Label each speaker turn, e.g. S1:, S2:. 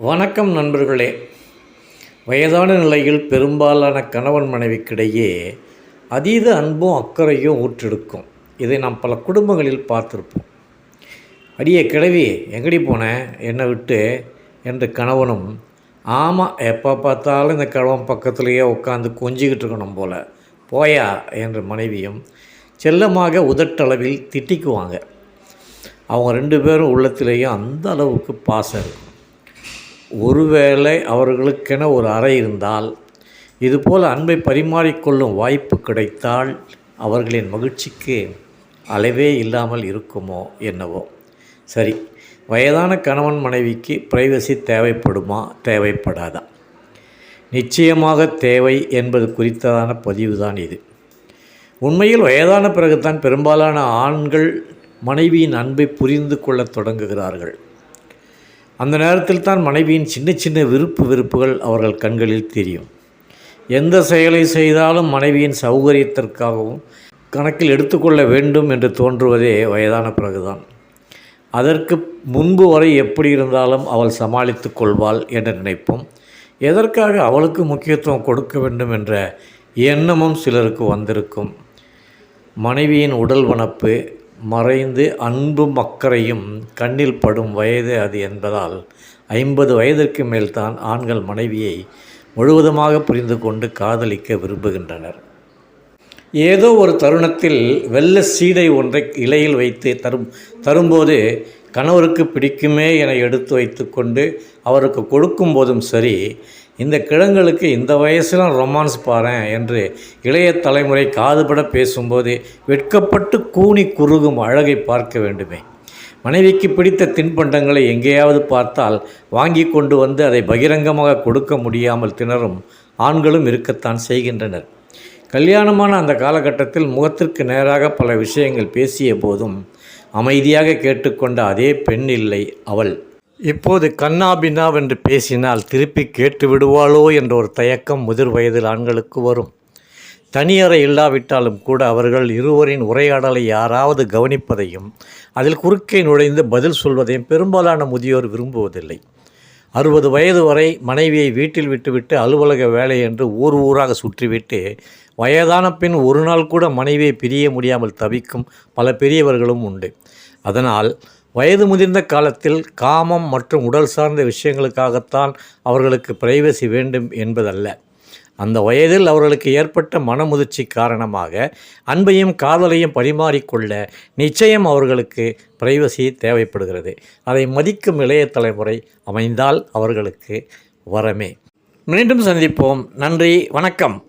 S1: வணக்கம் நண்பர்களே. வயதான நிலையில் பெரும்பாலான கணவன் மனைவிக்கிடையே அதீத அன்பும் அக்கறையும் ஊற்றெடுக்கும். இதை நாம் பல குடும்பங்களில் பார்த்துருப்போம். அடியே கிழவி எங்கடி போனேன் என்னை விட்டு. என்று கணவனும் ஆமாம் எப்போ பார்த்தாலும் இந்த கணவன் பக்கத்துலேயே உட்காந்து கொஞ்சிக்கிட்டு இருக்கணும் போல. போயா? என்று மனைவியும் செல்லமாக உதட்டளவில் திட்டிக்குவாங்க. அவங்க ரெண்டு பேரும் உள்ளத்திலேயும் அந்த அளவுக்கு பாசம் இருக்கும். ஒருவேளை அவர்களுக்கென ஒரு அறை இருந்தால் இதுபோல் அன்பை பரிமாறிக்கொள்ளும் வாய்ப்பு கிடைத்தால் அவர்களின் மகிழ்ச்சிக்கு அளவே இல்லாமல் இருக்குமோ என்னவோ. சரி வயதான கணவன் மனைவிக்கு பிரைவசி தேவைப்படுமா? தேவைப்படாதா? நிச்சயமாக தேவை என்பது குறித்ததான பதிவுதான் இது. உண்மையில் வயதான பிறகுதான் பெரும்பாலான ஆண்கள் மனைவியின் அன்பை புரிந்து கொள்ளத் தொடங்குகிறார்கள். அந்த நேரத்தில் தான் மனைவியின் சின்ன சின்ன விருப்பு வெறுப்புகள் அவர்கள் கண்களில் தெரியும். எந்த செயலை செய்தாலும் மனைவியின் சௌகரியத்திற்காகவும் கணக்கில் எடுத்துக்கொள்ள வேண்டும் என்று தோன்றுவதே வயதான பிறகுதான். அதற்கு முன்பு வரை எப்படி இருந்தாலும் அவள் சமாளித்து கொள்வாள் என்று நினைப்போம் எதற்காக அவளுக்கு முக்கியத்துவம் கொடுக்க வேண்டும் என்ற எண்ணமும் சிலருக்கு வந்திருக்கும். மனைவியின் உடல் வனப்பு மறைந்து அன்பும் அக்கறையும் கண்ணில் படும் வயது அது என்பதால் ஐம்பது வயதிற்கு மேல்தான் ஆண்கள் மனைவியை முழுவதுமாக புரிந்து கொண்டு காதலிக்க விரும்புகின்றனர். ஏதோ ஒரு தருணத்தில் வெள்ள சீடை ஒன்றை இலையில் வைத்து தரும் தரும்போது கணவருக்கு பிடிக்குமே என எடுத்து வைத்துக்கொண்டு அவருக்கு கொடுக்கும் போதும் சரி இந்த கிழங்களுக்கு இந்த வயசுலாம் ரொமான்ஸ் பாரேன் என்று இளைய தலைமுறை காதுபட பேசும்போது வெட்கப்பட்டு கூனி குறுகும் அழகை பார்க்க வேண்டுமே. மனைவிக்கு பிடித்த தின்பண்டங்களை எங்கேயாவது பார்த்தால் வாங்கி கொண்டு வந்து அதை பகிரங்கமாக கொடுக்க முடியாமல் திணறும் ஆண்களும் இருக்கத்தான் செய்கின்றனர். கல்யாணமான அந்த காலகட்டத்தில் முகத்திற்கு நேராக பல விஷயங்கள் பேசிய போதும் அமைதியாக கேட்டுக்கொண்ட அதே பெண் இல்லை அவள். இப்போது கண்ணா பின்னாவென்று பேசினால் திருப்பி கேட்டு விடுவாளோ என்ற ஒரு தயக்கம் முதிர் வயதில் ஆண்களுக்கு வரும். தனியறை இல்லாவிட்டாலும் கூட அவர்கள் இருவரின் உரையாடலை யாராவது கவனிப்பதையும் அதில் குறுக்கே நுழைந்து பதில் சொல்வதையும் பெரும்பாலான முதியோர் விரும்புவதில்லை. அறுபது வயது வரை மனைவியை வீட்டில் விட்டுவிட்டு அலுவலக வேலை என்று ஊர் ஊராக சுற்றிவிட்டு வயதான பின் ஒரு நாள் கூட மனைவியை பிரிய முடியாமல் தவிக்கும் பல பெரியவர்களும் உண்டு. அதனால் வயது முதிர்ந்த காலத்தில் காமம் மற்றும் உடல் சார்ந்த விஷயங்களுக்காகத்தான் அவர்களுக்கு பிரைவசி வேண்டும் என்பதல்ல. அந்த வயதில் அவர்களுக்கு ஏற்பட்ட மனமுதிர்ச்சி காரணமாக அன்பையும் காதலையும் பரிமாறிக்கொள்ள நிச்சயம் அவர்களுக்கு பிரைவசி தேவைப்படுகிறது. அதை மதிக்கும் இளைய தலைமுறை அமைந்தால் அவர்களுக்கு வரமே. மீண்டும் சந்திப்போம். நன்றி. வணக்கம்.